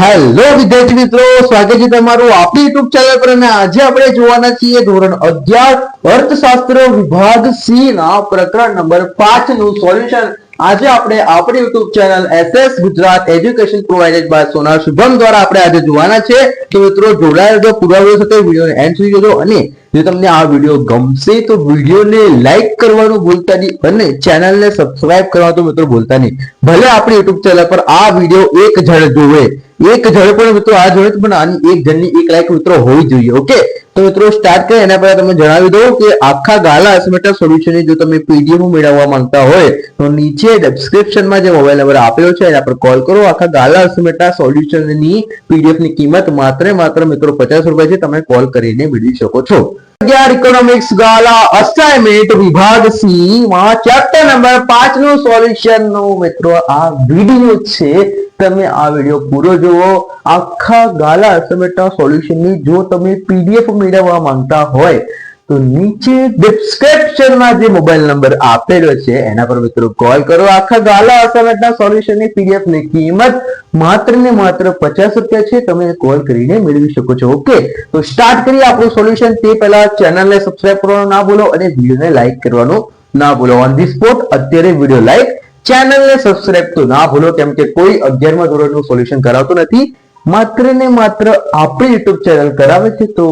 Hello વિદ્યાર્થી મિત્રો. સ્વાગત છે તમારું આપણી યુટ્યુબ ચેનલ પર અને આજે આપણે જોવાના છીએ ધોરણ અગિયાર, અર્થશાસ્ત્ર વિભાગ સી ના પ્રકરણ નંબર પાંચનું સોલ્યુશન આજે આપણે આપણી YouTube channel S S Gujarat education provided by Sona Shubham દ્વારા આપણે આજે જોવાના છે. તો મિત્રો, જોડાયેલ જો પૂરા વીડિયો સાથે એન્ડ સુધી જોજો અને જો તમને આ વીડિયો ગમશે તો વિડીયોને લાઈક કરવાનું ભૂલતા નહીં અને ચેનલને સબસ્ક્રાઇબ કરવા તો મિત્રો ભૂલતા નહીં. ભલે આપણી યુટ્યુબ ચેનલ પર આ વીડિયો એક જણ જોવે એક જણ પણ મિત્રો, આ જોડે પણ આની એક જણની એક લાયક મિત્રો હોવી જોઈએ, ઓકે? તો મિત્રો સ્ટાર્ટ કરીએ, એના પહેલા તમે જણાવી દઉં કે આખા ગાલા અસમેટા સોલ્યુશનની જો તમે પીડીએફ મેળવવા માંગતા હોય, તો નીચે ડિસ્ક્રિપ્શનમાં જે મોબાઈલ નંબર આપેલો છે, એના પર કોલ કરો. આખા ગાલા અસમેટા સોલ્યુશનની પીડીએફની કિંમત માત્ર માત્ર મિત્રો, પચાસ રૂપિયા છે, તમે કોલ કરીને મેળવી શકો છો. અગિયાર ઇકોનોમિક્સ ગાલા અસાઇનમેન્ટ વિભાગ સી, માં ચેપ્ટર નંબર પાંચનું સોલ્યુશનનું મિત્રો આ વીડિયો છે. તમે આ વીડિયો પૂરો જુઓ. આખા ગાલા અસાઇનમેન્ટ સોલ્યુશનની જો તમે પીડીએફ મેળવવા માંગતા હોય તો નીચે ડિસ્ક્રિપ્શનમાં જે મોબાઈલ નંબર આપેલો છે, એના પર મિત્રો કોલ કરો. આખા ગાલા અસાઇનમેન્ટના સોલ્યુશનની પીડીએફની કિંમત માત્ર ને માત્ર પચાસ રૂપિયા છે. તમે કોલ કરીને મેળવી શકો છો. ઓકે તો સ્ટાર્ટ કરીએ આપણું સોલ્યુશન તે પહેલા ચેનલને સબસ્ક્રાઇબ કરવાનું ના ભૂલો અને વિડીયોને લાઈક કરવાનું ના ભૂલો. ઓન ધી સ્પોટ અત્યારે વીડિયો લાઈક ચેનલને સબસ્ક્રાઇબ તો ના ભૂલો, કેમ કે કોઈ અગિયારમા ધોરણનું સોલ્યુશન કરાવતું નથી. માત્ર ને માત્ર આપણી યુટ્યુબ ચેનલ કરાવે છે, તો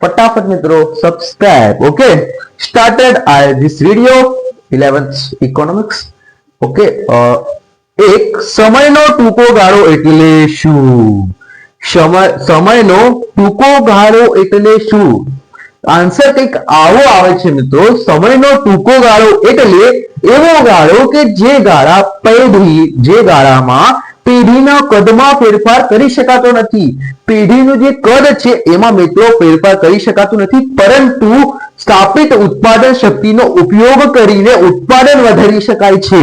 ફટાફટ મિત્રો subscribe okay started I this video 11th economics okay એક સમયનો ટૂંકો ગાળો એટલે શું? સમય, સમયનો ટૂંકો ગાળો એટલે શું? આન્સર કંઈક આવો આવે છે મિત્રો, સમયનો ટૂંકો ગાળો એટલે એવો ગાળો કે જે ગાળા પેઢી જે ગાળામાં પેઢીના કદમાં ફેરફાર કરી શકાતો નથી. પેઢીનું જે કદ છે, એમાં મિત્રો ફેરફાર કરી શકાતું નથી, પરંતુ સ્થાપિત ઉત્પાદન શક્તિનો ઉપયોગ કરીને ઉત્પાદન વધારી શકાય છે.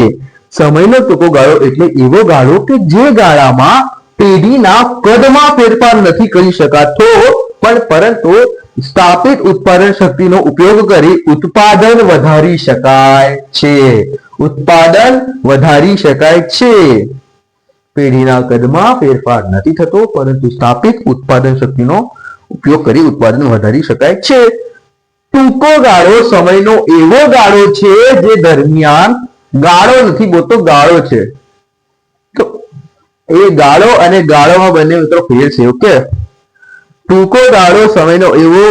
સમયનો ટૂંકો ગાળો એટલે એવો ગાળો કે જે ગાળામાં પેઢીના કદમાં ફેરફાર નથી કરી શકાતો, પણ પરંતુ સ્થાપિત ઉત્પાદન શક્તિનો ઉપયોગ કરી ઉત્પાદન વધારી શકાય છે. ઉત્પાદન વધારી શકાય છે. પેઢીના કદમાં ફેરફાર નથી થતો, પરંતુ સ્થાપિત ઉત્પાદન શક્તિનો ઉપયોગ કરી ઉત્પાદન વધારી શકાય છે. ટૂંકો ગાળો સમયનો એવો ગાળો છે જે દરમિયાન ગાળો નથી, બોલતો ગાળો છે. તો એ ગાળો અને ગાળોમાં બંને મિત્રો ફેર છે ઓકે ટૂંકો ગાળો સમયનો એવો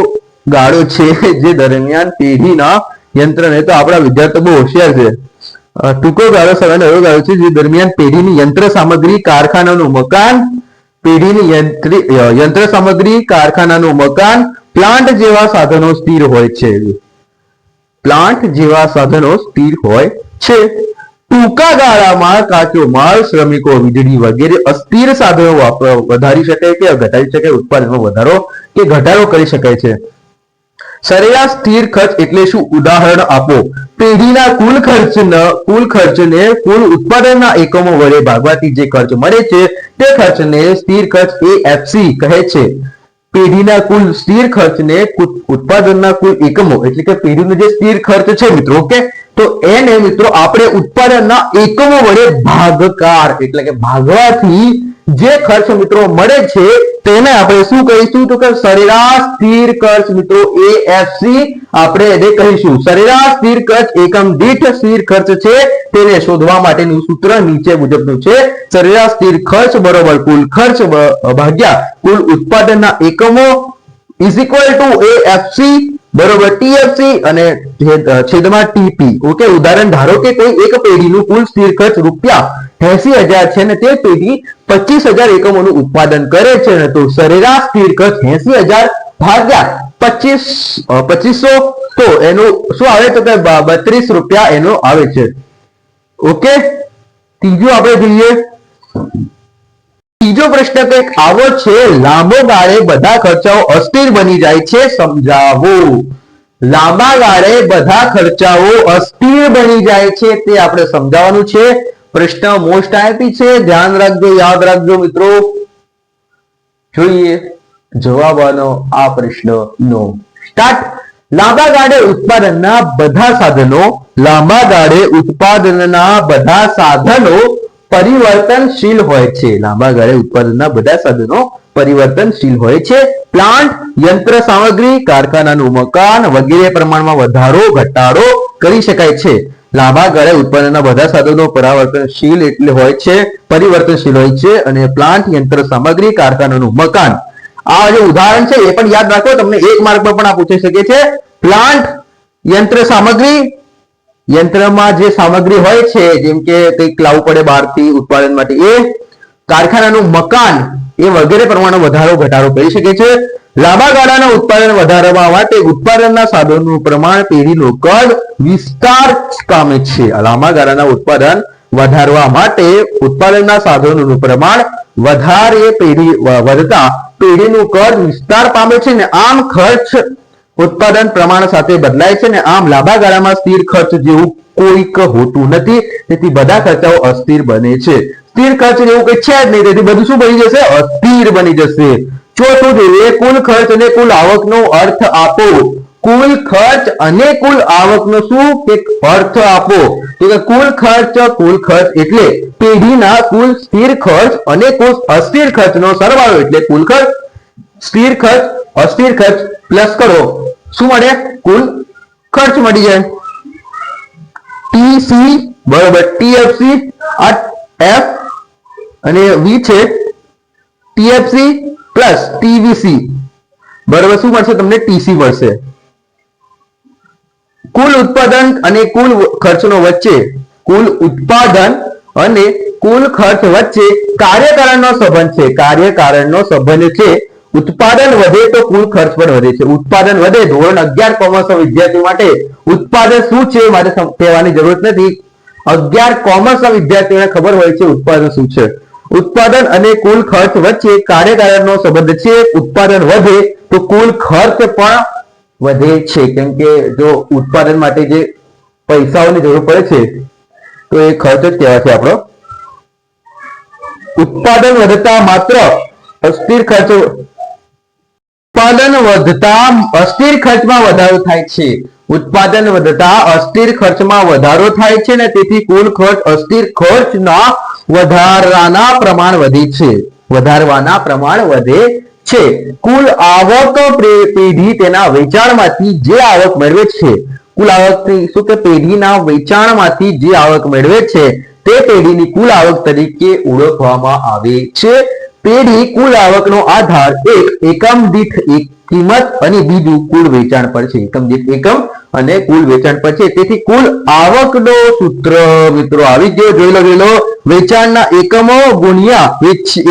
ગાળો છે જે દરમિયાન પેઢીના યંત્રને તો આપણા વિદ્યાર્થીઓ બહુ હોશિયાર છે. ટૂંકો ગાળો સમયનો એવો ગાળો છે જે દરમિયાન પેઢીની યંત્ર સામગ્રી, કારખાનાનું મકાન, પેઢીની યંત્ર સામગ્રી, કારખાનાનું મકાન, પ્લાન્ટ જેવા સાધનો સ્થિર હોય છે. પ્લાન્ટ જેવા સાધનો સ્થિર હોય છે. ટૂંકા ગાળામાં કાચો માલ, શ્રમિકો, વીજળી વગેરે અસ્થિર સાધનો વધારી શકાય કે ઘટાડી શકાય ઉત્પાદનમાં વધારો કે ઘટાડો કરી શકાય છે. સરેરાશ સ્થિર ખર્ચ એટલે શું? ઉદાહરણ આપો. પેઢીના કુલ ખર્ચ કુલ ખર્ચને, કુલ ઉત્પાદનના એકમો વડે ભાગવાથી જે ખર્ચ મળે છે, તે ખર્ચને સ્થિર ખર્ચ એએફસી કહે છે. પેઢીના કુલ સ્થિર ખર્ચને ઉત્પાદનના કુલ એકમો, એટલે કે પેઢીનો જે સ્થિર ખર્ચ છે મિત્રો ઓકે તો એને મિત્રો આપણે ઉત્પાદનના એકમો વડે ભાગકાર, એટલે કે ભાગવાથી જે ખર્ચ મિત્રો મળે છે, તેને આપણે શું કહીશું તો કે સરેરાશ સ્થિર ખર્ચ મિત્રો એએફસી આપણે એને કહીશું. સરેરાશ સ્થિર ખર્ચ એકમ દીઠ સ્થિર ખર્ચ છે, તેને શોધવા માટેનું સૂત્ર નીચે મુજબનું છે. સરેરાશ સ્થિર ખર્ચ બરોબર કુલ ખર્ચ ભાગ્યા કુલ ઉત્પાદનના એકમો ઇઝ ઇક્વલ ટુ એએફસી બરોબર ટીએફસી અને છેદમાં ટીપી ઓકે ઉદાહરણ ધારો કે કોઈ એક પેઢીનું કુલ સ્થિર ખર્ચ રૂપિયા એસી હજાર છે ને તે પેઢી પચીસ હજાર એકમોનું ઉત્પાદન કરે છે ને તો સરેરાશ સ્થિર ખર્ચ એસી હજાર ભાગ્યા પચીસ પચીસો, તો એનું શું આવે? તો કે બત્રીસ રૂપિયા એનો આવે છે. ઓકે ત્રીજું આપણે જોઈએ. ત્રીજો પ્રશ્ન કંઈક આવો છે, લાંબો ગાળે બધા ખર્ચાઓ અસ્થિર બની જાય છે, સમજાવો. લાંબા ગાળે બધા ખર્ચાઓ અસ્થિર બની જાય છે, તે આપણે સમજાવવાનું છે. પ્રશ્ન મોસ્ટ આઈપી છે, ધ્યાન રાખજો, યાદ રાખજો મિત્રો. જોઈએ જવાબ આનો આ પ્રશ્નનો. સ્ટાર્ટ. લાંબા ગાળે ઉત્પાદનના બધા સાધનો, લાંબા ગાળે ઉત્પાદનના બધા સાધનો પરિવર્તનશીલ હોય છે. લાંબા ગાળે ઉત્પાદનના બધા સાધનો પરિવર્તનશીલ હોય છે. પ્લાન્ટ, યંત્ર, સામગ્રી, કારખાનાનું મકાન વગેરે પ્રમાણમાં વધારો, ઘટાડો કરી શકાય છે. લાંબા ગાળે ઉત્પાદનના બધા સાધનો પરાવર્તનશીલ એટલે હોય છે, પરિવર્તનશીલ હોય છે અને પ્લાન્ટ, યંત્ર, સામગ્રી, કારખાનાનું મકાન. આ જે ઉદાહરણ છે એ પણ યાદ રાખો, તમને એક માર્કમાં પણ આ પૂછી શકે છે. પ્લાન્ટ, યંત્ર, સામગ્રી યંત્રમાં જે સામગ્રી હોય છે, જેમ કે કંઈક લાવવું પડે બહારથી ઉત્પાદન માટે, એ કારખાનાનું મકાન એ વગેરે પ્રમાણમાં વધારો, ઘટાડો કરી શકે છે. લાંબા ગાળાના ઉત્પાદન વધારવા માટે ઉત્પાદનના સાધનોનું પ્રમાણ પેઢીનું કદ વિસ્તાર પામે છે. લાંબા ગાળાના ઉત્પાદન વધારવા માટે ઉત્પાદનના સાધનોનું પ્રમાણ વધારે પેઢી વધતા પેઢીનું કદ વિસ્તાર પામે છે ને આમ ખર્ચ ઉત્પાદન પ્રમાણ સાથે બદલાય છે ને આમ લાંબા ગાળામાં સ્થિર ખર્ચ જેવું કોઈક હોતું નથી. તેથી બધા ખર્ચાઓ અસ્થિર બને છે. સ્થિર ખર્ચ જેવું કઈ છે જ નહીં. તેથી બધું શું બની જશે? અસ્થિર બની જશે. ચોથું જોઈએ કુલ ખર્ચ અને કુલ આવકનો અર્થ આપો. કુલ ખર્ચ અને કુલ આવકનો શું? કે અર્થ આપો. તો કે કુલ ખર્ચ કુલ ખર્ચ એટલે પેઢીના કુલ સ્થિર ખર્ચ અને કુલ અસ્થિર ખર્ચનો સરવાળો એટલે કુલ ખર્ચ. સ્થિર ખર્ચ અસ્થિર ખર્ચ પ્લસ કરો. શું મળે? કુલ ખર્ચ મળી જાય. ટીસી બરોબર ટીએફસી આ એફ અને વી છે ટીએફસી પ્લસ ટીવીસી બરોબર, શું મળશે? તમને ટીસી મળશે. કુલ ઉત્પાદન અને કુલ ખર્ચનો વચ્ચે, કુલ ઉત્પાદન અને કુલ ખર્ચ વચ્ચે કાર્યકારણનો સંબંધ છે. કાર્યકારણનો સંબંધ છે ઉત્પાદન વધે તો કુલ ખર્ચ પણ વધે છે. ઉત્પાદન વધે, ધોરણ અગિયાર કોમર્સ વિદ્યાર્થી માટે ઉત્પાદન શું છે મારે કહેવાની જરૂરત નથી. અગિયાર કોમર્સ વિદ્યાર્થીઓને ખબર હોય છે ઉત્પાદન શું છે. ઉત્પાદન અને કુલ ખર્ચ વચ્ચે કાર્યકારણનો સંબંધ છે. ઉત્પાદન વધે તો કુલ ખર્ચ પણ વધે છે. કેમ કે જો ઉત્પાદન માટે જે પૈસાઓની જરૂર પડે છે, તો એ ખર્ચ જ કહેવાય છે આપણો. ઉત્પાદન વધતા માત્ર અસ્થિર ખર્ચ ઉત્પાદન વધતા અસ્થિર ખર્ચમાં વધારો થાય છે. ઉત્પાદન વધતા અસ્થિર ખર્ચમાં વધારો થાય છે અને તેથી કુલ ખર્ચ અસ્થિર ખર્ચના વધારાના પ્રમાણ વધે છે. વધારવાના પ્રમાણ વધે છે. કુલ આવક પેઢી તેના વેચાણમાંથી જે આવક મેળવે છે. કુલ આવક શું કે પેઢીના વેચાણમાંથી જે આવક મેળવે છે તે પેઢીની કુલ આવક તરીકે ઓળખવામાં આવે છે. પેઢી કુલ આવકનો આધાર એક એકમ દીઠ એક કિંમત અને બીજું કુલ વેચાણ પર છે. એકમ દીઠ એકમ અને કુલ વેચાણ પર છે. તેથી કુલ આવકનો સૂત્ર મિત્રો આવી ગયો. જોઈ લો વેચાણના એકમો ગુણ્યા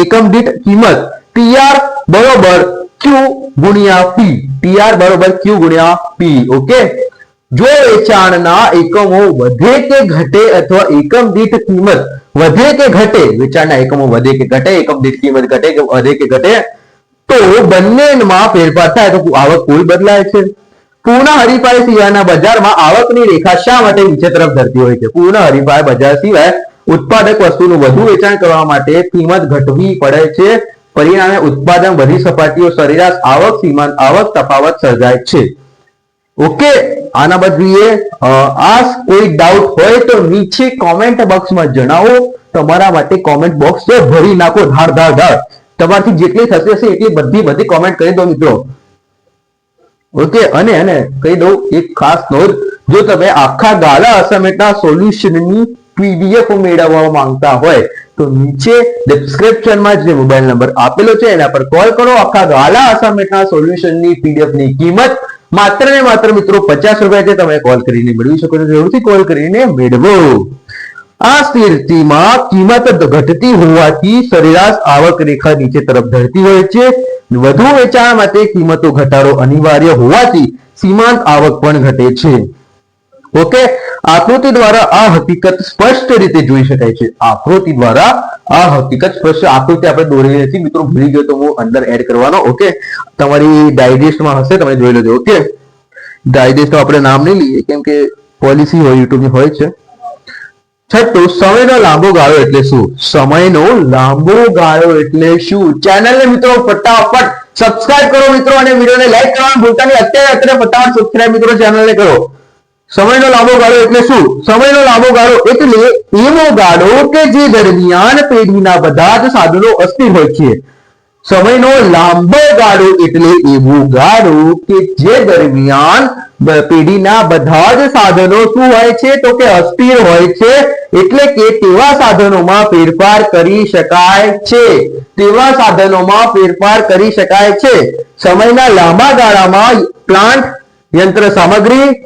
એકમ દીઠ કિંમત. ટીઆર બરોબર ક્યુ ગુણ્યા પી. ટીઆર બરોબર ક્યુ ગુણ્યા પી. ઓકે? જો વેચાણના એકમો વધે કે ઘટે અથવા એકમ દીઠ કિંમત વધે કે ઘટે વેચાણના એકમો વધે કે ઘટે, એકમ દીઠ કિંમત ઘટે કે વધે કે ઘટે, તો બંનેમાં ફેરફાર થાય તો આવક કુલ બદલાય છે. પૂર્ણ હરિફાઈ સિવાયના બજારમાં આવકની રેખા શા માટે નીચે તરફ ધરતી હોય છે? પૂર્ણ હરિફાઈ બજાર સિવાય ઉત્પાદક વસ્તુનું વધુ વેચાણ કરવા માટે કિંમત ઘટવી પડે છે. પરિણામે ઉત્પાદન બધી સપાટીઓ સરેરાશ આવક સીમાંત આવક તફાવત સર્જાય છે. ઓકે આના બાદ જોઈએ અ, આ કોઈ ડાઉટ હોય તો નીચે કોમેન્ટ બોક્સમાં જણાવો. તમારા માટે કોમેન્ટ બોક્સ ભરી નાખો ધાર ધાર ધાર. તમારથી જેટલી થશે એટલી બધી બધી કોમેન્ટ કરી દો મિત્રો. ઓકે અને અને કહી દઉં એક ખાસ નોંધ. જો તમે આખા ગાલા અસાઇનમેન્ટના સોલ્યુશનની પીડીએફ મેળવવા માંગતા હોય તો નીચે ડિસ્ક્રિપ્શનમાં જે મોબાઈલ નંબર આપેલો છે એના પર કોલ કરો. આખા ગાલા અસાઇનમેન્ટના સોલ્યુશનની પીડીએફની કિંમત માત્ર ને માત્ર મિત્રો પચાસ રૂપિયા જે તમે કોલ કરીને મેળવી શકો છો, જરૂરથી કોલ કરીને મેળવો. આ સ્થિતિમાં કિંમત ઘટતી હોવાથી સરેરાશ આવક રેખા નીચે તરફ ધરતી હોય છે. વધુ વેચાણ માટે કિંમતો ઘટાડો અનિવાર્ય હોવાથી સીમાંત આવક પણ ઘટે છે. ઓકે? આકૃતિ દ્વારા આ હકીકત સ્પષ્ટ રીતે જોઈ શકાય છે. આકૃતિ દ્વારા આ હકીકત સ્પષ્ટ આકૃતિ આપણે દોરેલી નથી મિત્રો, ભૂલી ગયો તો હું અંદર એડ કરવાનો ઓકે તમારી ડાયજેસ્ટમાં હશે, તમે જોઈ લેજો ઓકે ડાયજેસ્ટ આપણે નામ નહીં લઈએ, કેમ કે પોલિસી હોય યુટ્યુબની હોય છે. છઠ્ઠું, સમયનો લાંબો ગાળો એટલે શું? સમયનો લાંબો ગાળો એટલે શું? ચેનલને મિત્રો, ફટાફટ સબસ્ક્રાઇબ કરો, મિત્રો, અને વિડીયોને લાઈક કરવાનું ભૂલતા નહીં. અત્યારે અત્યારે ફટાફટ સબસ્ક્રાઇબ મિત્રો ચેનલને કરો. સમયનો લાંબો ગાળો એટલે શું? સમયનો લાંબો ગાળો એટલે એવો ગાળો કે જે દરમિયાન પેઢીના બધા જ સાધનો અસ્થિર હોય છે. સમયનો લાંબો ગાળો એટલે એવો ગાળો કે જે દરમિયાન પેઢીના બધા જ સાધનો શું હોય છે? તો કે અસ્થિર હોય છે. એટલે કે તેવા સાધનોમાં ફેરફાર કરી શકાય છે. તેવા સાધનોમાં ફેરફાર કરી શકાય છે. સમયના લાંબા ગાળામાં પ્લાન્ટ યંત્ર સામગ્રી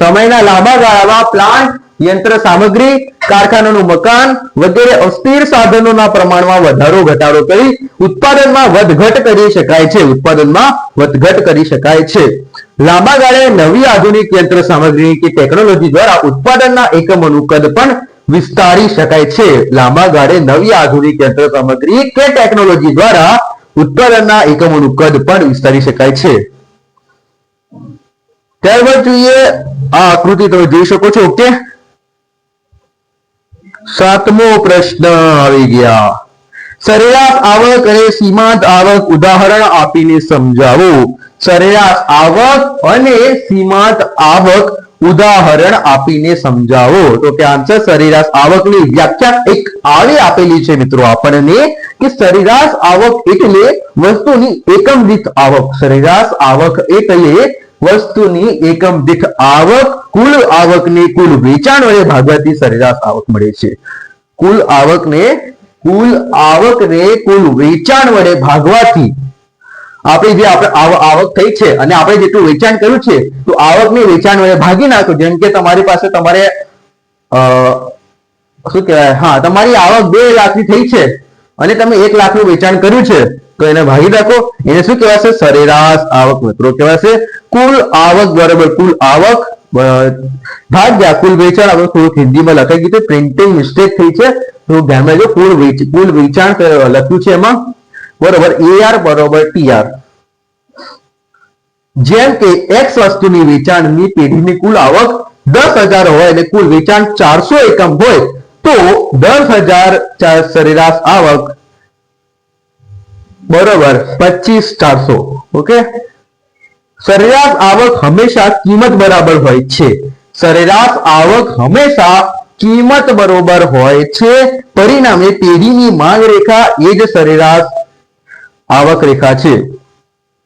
સમયના લાંબા ગાળામાં પ્લાન્ટ યંત્ર, સામગ્રી, કારખાનાનું મકાન વગેરે અસ્થિર સાધનોના પ્રમાણમાં વધારો, ઘટાડો કરી ઉત્પાદનમાં વધઘટ કરી શકાય છે. ઉત્પાદનમાં વધઘટ કરી શકાય છે. લાંબા ગાળે નવી આધુનિક યંત્ર સામગ્રી કે ટેકનોલોજી દ્વારા ઉત્પાદનના એકમોનું કદ પણ વિસ્તારી શકાય છે. લાંબા ગાળે નવી આધુનિક યંત્ર સામગ્રી કે ટેકનોલોજી દ્વારા ઉત્પાદનના એકમોનું કદ પણ વિસ્તારી શકાય છે. ત્યારબાદ જોઈએ આ આકૃતિ તમે જોઈ શકો છો, ઓકે? સાતમો પ્રશ્ન આવી ગયા. સરેરાશ આવક અને સીમાંત આવક ઉદાહરણ આપીને સમજાવો. સરેરાશ આવક અને સીમાંત આવક ઉદાહરણ આપીને સમજાવો. તો કે આન્સર સરેરાશ આવકની વ્યાખ્યા એક આવી આપેલી છે મિત્રો આપણને કે સરેરાશ આવક એટલે વસ્તુની એકમ દીઠ આવક. સરેરાશ આવક એટલે વસ્તુની એકમ દીઠ આવક, કુલ આવકને કુલ વેચાણ વડે ભાગવાથી સરેરાશ આવક મળે છે. કુલ આવકને કુલ આવકને કુલ વેચાણ વડે ભાગવાથી આપણી જે આપણે આવ- આવક થઈ છે અને આપણે જેટલું વેચાણ કર્યું છે, તો આવકને વેચાણ વડે ભાગી નાખો. જેમ કે તમારી પાસે તમારે શું કહેવાય? હા, તમારી આવક બે લાખની થઈ છે અને તમે એક લાખનું વેચાણ કર્યું છે. તો એને ભાગી નાખો એને શું કહેવાશે સરેરાશ આવક મિત્રો કહેવાશે કુલ આવક બરાબર, કુલ આવક ભાગ્યા, કુલ વેચાણ આપણે થોડુંક હિન્દીમાં લખાઈ ગયું પ્રિન્ટિંગ મિસ્ટેક થઈ છે. તો ધ્યાનમાં જો કુલ વેચ, કુલ વેચાણ લખ્યું છે એમાં. બરોબર એઆર બરોબર ટીઆર જેમ કે એક્સ વસ્તુની વેચાણની પેઢીની કુલ આવક દસ હજાર હોય અને કુલ વેચાણ ચારસો એકમ હોય, તો દસ હજાર સરેરાશ આવક બરોબર, પચીસ ચારસો, ઓકે? સરેરાશ આવક હંમેશા કિંમત બરાબર હોય છે. સરેરાશ આવક હંમેશા કિંમત બરોબર હોય છે. પરિણામે પેઢીની માંગ રેખા, એ જ સરેરાશ આવક રેખા છે.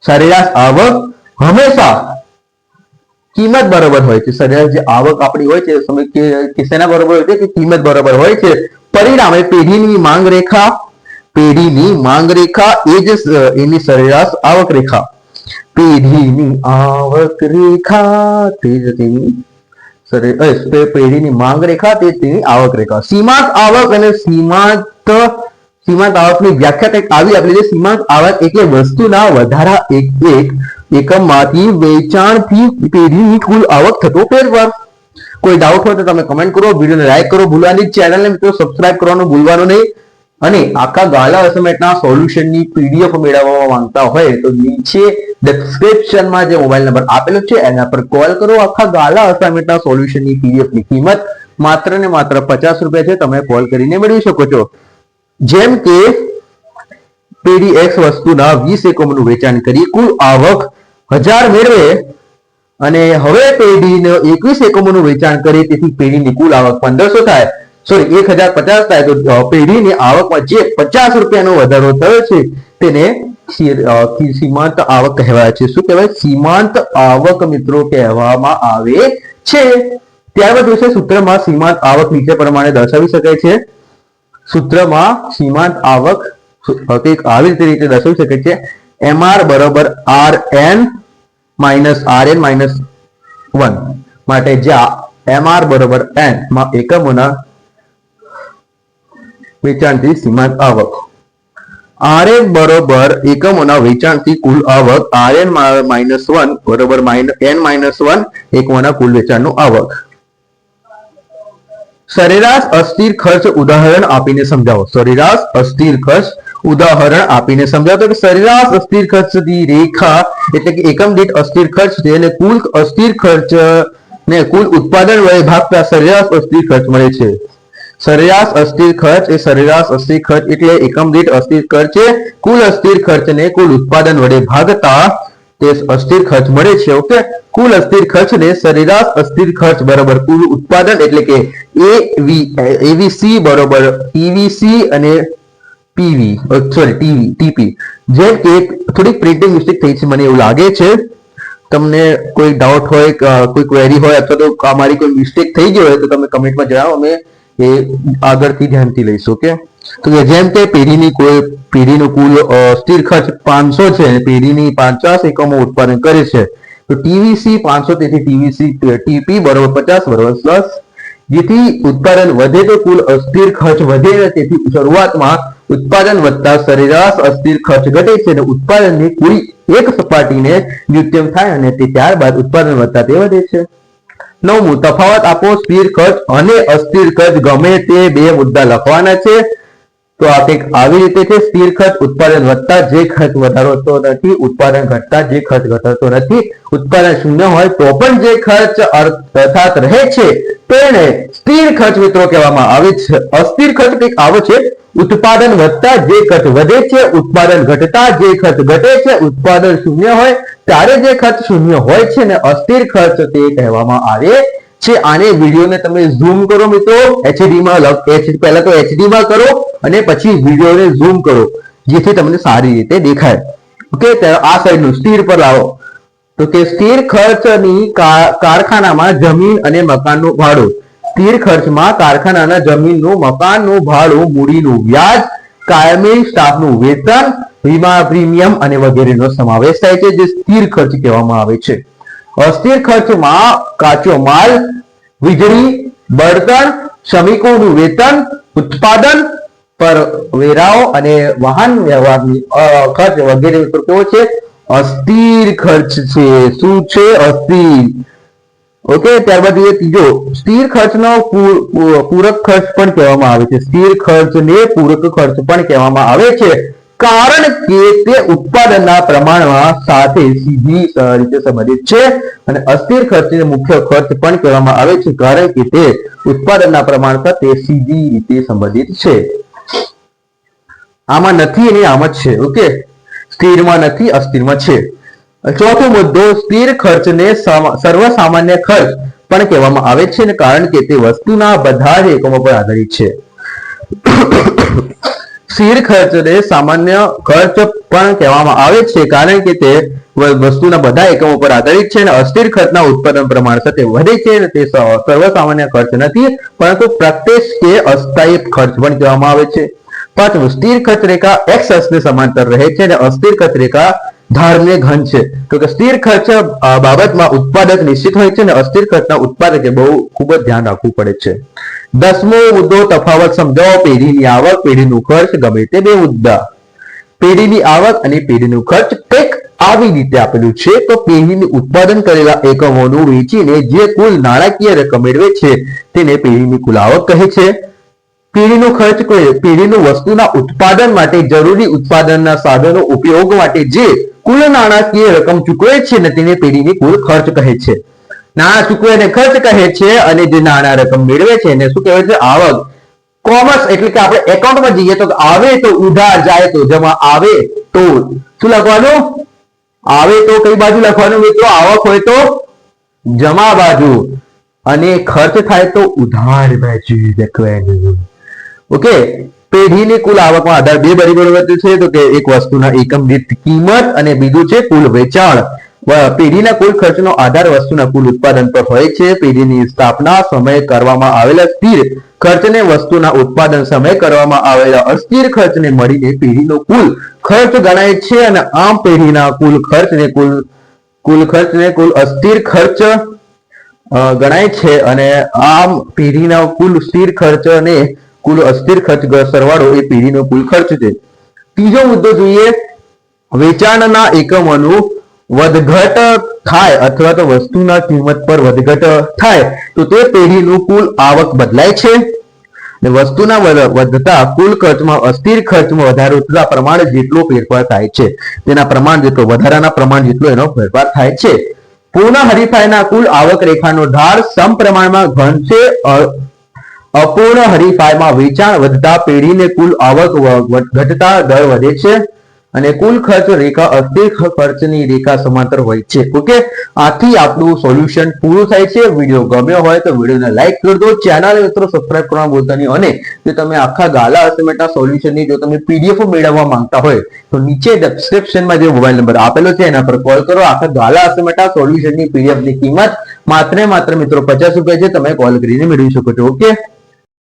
સરેરાશ આવક હંમેશા કિંમત બરોબર હોય છે. સરેરાશ જે આવક આપણી હોય છે સમય કે શેના બરોબર હોય છે? કે કિંમત બરોબર હોય છે. પરિણામે પેઢીની માંગ રેખા પેઢીની માંગ રેખા એ જ એની સરેરાશ આવક રેખા. પેઢીની આવક રેખા તે જ તેની પેઢીની માંગ રેખા તે તેની આવક રેખા. સીમાંત આવક અને સીમાંત સીમાંત આવકની વ્યાખ્યા કંઈક આવી આપણે છે સીમાંત આવક એટલે વસ્તુના વધારા એક એક એકમમાંથી વેચાણથી પેઢીની કુલ આવક થતો ફેરફાર. કોઈ ડાઉટ હોય તો તમે કમેન્ટ કરો, વિડીયોને લાઈક કરો, ભૂલવાની ચેનલને મિત્રો સબસ્ક્રાઇબ કરવાનું ભૂલવાનું નહીં. અને આખા ગાલા અસાઇનમેન્ટના સોલ્યુશનની પીડીએફ મેળવવા માંગતા હોય તો નીચે ડિસ્ક્રિપ્શનમાં જે મોબાઈલ નંબર આપેલો છે, એના પર કોલ કરો. આખા ગાલા અસાઇનમેન્ટના સોલ્યુશનની પીડીએફની કિંમત માત્ર ને માત્ર પચાસ રૂપિયા છે. તમે કોલ કરીને મેળવી શકો છો. જેમ કે પેઢી એક્સ વસ્તુના વીસ એકમોનું વેચાણ કરી કુલ આવક હજાર મેળવે અને હવે પેઢીને એકવીસ એકમોનું વેચાણ કરે તેથી પેઢીની કુલ આવક પંદરસો થાય. સોરી એક હજાર પચાસ થાય તો પેઢીની આવકમાં જે પચાસ રૂપિયાનો વધારો થયો છે, તેને સીમાંત આવક કહેવાય છે. શું કહેવાય? સીમાંત આવક મિત્રો કહેવામાં આવે છે. ત્યારબાદ જોશે સૂત્રમાં સીમાંત આવક નીચે પ્રમાણે દર્શાવી શકાય છે. સૂત્રમાં સીમાંત આવક કંઈક આવી રીતે દર્શાવી શકે છે. એમઆર બરોબર R N minus R N minus one. માટે જ્યાં એમઆર બરોબર એનમાં એકમોના વેચાણથી સીમાંત આવક. આરએન બરોબર એકમોના વેચાણથી કુલ આવક આરએન માઇનસ વન બરોબર એન માઇનસ વન એકમોના કુલ વેચાણનું આવક. સરેરાશ અસ્થિર ખર્ચ ઉદાહરણ આપીને સમજાવો. સરેરાશ અસ્થિર ખર્ચ ઉદાહરણ આપીને સમજાવો. કે સરેરાશ અસ્થિર ખર્ચની રેખા એટલે કે એકમ દીઠ અસ્થિર ખર્ચ છે અને કુલ અસ્થિર ખર્ચ ને કુલ ઉત્પાદન વડે ભાગતા સરેરાશ અસ્થિર ખર્ચ મળે છે. સરેરાશ અસ્થિર ખર્ચ એ સરેરાશ અસ્થિર ખર્ચ એટલે એકમ દીઠ અસ્થિર ખર્ચ છે. કુલ અસ્થિર ખર્ચને કુલ ઉત્પાદન વડે ભાગતા તે અસ્થિર ખર્ચ મળે છે, ઓકે? કુલ અસ્થિર ખર્ચ ને સરેરાશ અસ્થિર ખર્ચ બરાબર કુલ ઉત્પાદન એટલે કે એવીસી બરોબર ઈવીસી અને પીવી સોરી ટીવી ટીપી જેમ કે થોડીક પ્રિન્ટિંગ મિસ્ટેક થઈ છે, મને એવું લાગે છે. તમને કોઈ ડાઉટ હોય કોઈ ક્વેરી હોય અથવા તો અમારી કોઈ મિસ્ટેક થઈ ગઈ હોય તો તમે કમેન્ટમાં જણાવો. અમે એ આગળથી ધ્યાનથી લઈશું, ઓકે? તો જેમ કે પેઢીની કોઈ પેઢીનો કુલ સ્થિર ખર્ચ પાંચસો છે અને પેઢીની પચાસ એકમો ઉત્પાદન કરે છે. તો ટીવીસી પાંચસો તેથી ટીવીસી ટીપી બરોબર પચાસ, બરોબર પ્લસ. જેથી ઉત્પાદન વધે તો કુલ અસ્થિર ખર્ચ વધે તેથી શરૂઆતમાં ઉત્પાદન વધતા સરેરાશ અસ્થિર ખર્ચ ઘટે છે અને ઉત્પાદનની કોઈ એક સપાટીને ન્યૂનતમ થાય અને તે ત્યારબાદ ઉત્પાદન વધતા તે વધે છે. નવમું તફાવત આપો સ્થિર ખર્ચ અને અસ્થિર ખર્ચ ગમે તે બે મુદ્દા લખવાના છે. તો આ કંઈક આવી રીતે છે, સ્થિર ખર્ચ ઉત્પાદન વધતા જે ખર્ચ વધારતો નથી, ઉત્પાદન ઘટતા જે ખર્ચ ઘટાડતો નથી, ઉત્પાદન શૂન્ય હોય તો પણ જે ખર્ચ અર્થાત રહે છે, તેને સ્થિર ખર્ચ મિત્રો કહેવામાં આવે છે. અસ્થિર ખર્ચ કંઈક આવો છે, ઉત્પાદન વધતા જે ખર્ચ વધે છે, ઉત્પાદન ઘટતા જે ખર્ચ ઘટે છે, ઉત્પાદન શૂન્ય હોય, ત્યારે જે ખર્ચ શૂન્ય હોય છે ને અસ્થિર ખર્ચ તે કહેવામાં આવે છે. આને વિડીયોને તમે ઝૂમ કરો મિત્રો. એચડી માં પહેલા તો એચડી માં કરો અને પછી વિડીયોને ઝૂમ કરો, જેથી તમને સારી રીતે દેખાય. ઓકે આ સાઈડનું સ્થિર પર લાવો. તો કે સ્થિર ખર્ચની કારખાનામાં જમીન અને મકાનનું ભાડું. સ્થિર ખર્ચમાં કારખાનાના જમીનનું, મકાનનું ભાડું, મૂડીનું વ્યાજ, કાયમી સ્ટાફનું વેતન, વીમા પ્રીમિયમ અને વગેરેનો સમાવેશ થાય છે, જે સ્થિર ખર્ચ કહેવામાં આવે છે. અસ્થિર ખર્ચમાં કાચો માલ, વીજળી, બળતણ, શ્રમિકોનું વેતન, ઉત્પાદન, પર વેરાઓ અને વાહન વ્યવહારની ખર્ચ વગેરે મિત્રો કેવો છે? અસ્થિર ખર્ચ છે. શું છે અસ્થિર? ઓકે, ત્યારબાદ એ ત્રીજો. સ્થિર ખર્ચનો પૂરક ખર્ચ પણ કહેવામાં આવે છે. સ્થિર ખર્ચને પૂરક ખર્ચ પણ કહેવામાં આવે છે. કારણ કે તે ઉત્પાદનના પ્રમાણમાં સાથે સીધી રીતે સંબંધિત છે અને અસ્થિર ખર્ચને મુખ્ય ખર્ચ પણ કહેવામાં આવે છે કારણ કે તે ઉત્પાદનના પ્રમાણ સાથે સીધી રીતે સંબંધિત છે. આમાં નથી અને આમ જ છે, ઓકે? સ્થિરમાં નથી, અસ્થિરમાં છે. ચોથો મુદ્દો, સ્થિર ખર્ચને સમ- સર્વસામાન્ય ખર્ચ પણ કહેવામાં આવે છે કારણ કે તે વસ્તુના બધા જ એકમો પર આધારિત છે. સ્થિર ખર્ચને સામાન્ય ખર્ચ પણ કહેવામાં આવે છે, કારણ કે તે વસ્તુના બધા એકમો પર આધારિત છે અને અસ્થિર ખર્ચના ઉત્પાદન પ્રમાણ સાથે વધે છે અને તે સર્વસામાન્ય ખર્ચ નથી, પરંતુ પ્રત્યક્ષ કે અસ્થાયી ખર્ચ પણ કહેવામાં આવે છે. પાંચમું, સ્થિર ખર્ચ રેખા એક્સ અક્ષને સમાંતર રહે છે અને અસ્થિર ખર્ચ રેખા ધારને ઘન છે. તો કે સ્થિર ખર્ચ બાબતમાં ઉત્પાદક નિશ્ચિત હોય છે અને અસ્થિર ખર્ચના ઉત્પાદકે બહુ ખૂબ જ ધ્યાન રાખવું પડે છે. દસમો મુદ્દો તફાવત સમજાવો. પેઢીની આવક, પેઢીનું ખર્ચ, ગમે તે બે મુદ્દા. પેઢીની આવક અને પેઢીનું ખર્ચ કંઈક આવી રીતે આપેલું છે. તો પેઢીની ઉત્પાદન કરેલા એકમોનું વેચીને જે કુલ નાણાકીય રકમ મેળવે છે, તેને પેઢીની કુલ આવક કહે છે. પેઢીનો ખર્ચ પેઢીનું વસ્તુના ઉત્પાદન માટે જરૂરી ઉત્પાદનના સાધનો ઉપયોગ માટે જે કુલ નાણાકીય રકમ ચૂકવે છે અને તેને પેઢીની કુલ ખર્ચ કહે છે. નાણાં ચૂકવે અને ખર્ચ કહે છે અને જે નાણાં રકમ મેળવે છે એને શું કહેવાય છે? આવક. કોમર્સ એટલે કે આપણે એકાઉન્ટમાં જઈએ તો આવે તો ઉધાર, જાય તો જમા, આવે તો શું લખવાનું? આવે તો કઈ બાજુ લખવાનું મિત્રો? આવક હોય તો જમા બાજુ. અને ખર્ચ થાય તો ઉધાર બાજુ લખવાનું. ઓકે? પેઢીની કુલ આવકમાં આધાર બે પરિબળો છે. તો કે એક વસ્તુના એકમ દીઠ કિંમત અને બીજું છે કુલ વેચાણ. પેઢીના કુલ ખર્ચનો આધાર વસ્તુના કુલ ઉત્પાદન પર હોય છે. પેઢીની સ્થાપના સમયે કરવામાં આવેલા સ્થિર ખર્ચને વસ્તુના ઉત્પાદન સમયે કરવામાં આવેલા અસ્થિર ખર્ચને મળીને પેઢીનો કુલ ખર્ચ ગણાય છે અને આમ પેઢીના કુલ ખર્ચને કુલ કુલ ખર્ચને કુલ અસ્થિર ખર્ચ ગણાય છે. અને આમ પેઢીના કુલ સ્થિર ખર્ચ અને કુલ અસ્થિર ખર્ચ સરવાળો એ પેઢીનો કુલ ખર્ચ છે. ત્રીજો મુદ્દો જોઈએ, વેચાણના એકમોનું વધઘટ થાય અથવા તો વસ્તુના કિંમત પર વધઘટ થાય, તો તે પેઢીનું કુલ આવક બદલાય છે. વસ્તુના વધતા કુલ ખર્ચમાં અસ્થિર ખર્ચમાં વધારો થતા પ્રમાણે જેટલો ફેરફાર થાય છે. તેના પ્રમાણ જેટલો, વધારાના પ્રમાણ જેટલો એનો ફેરફાર થાય છે. પૂર્ણ હરીફાઈના કુલ આવક રેખાનો ઢાળ છે અ- અપૂર્ણ હરીફાઈમાં વેચાણ વધતા પેઢીને કુલ આવક ઘટતા દર વધે છે અને કુલ ખર્ચ રેખા અસ્થિર ખર્ચની રેખા સમાંતર હોય છે. ઓકે? આથી આપણું સોલ્યુશન પૂરું થાય છે. વીડિયો ગમ્યો હોય તો વિડીયોને લાઈક કરી દો. ચેનલ મિત્રો સબસ્ક્રાઇબ કરવા બોલતા નહીં. અને જો તમે આખા ગાલા અસાઇનમેન્ટના સોલ્યુશનની, જો તમે પીડીએફ મેળવવા માંગતા હોય, તો નીચે ડિસ્ક્રિપ્શનમાં જે મોબાઈલ નંબર આપેલો છે, એના પર કોલ કરો. આખા ગાલા અસાઇનમેન્ટના સોલ્યુશનની પીડીએફની કિંમત માત્ર માત્ર મિત્રો પચાસ રૂપિયા છે. તમે કોલ કરીને મેળવી શકો છો. ઓકે?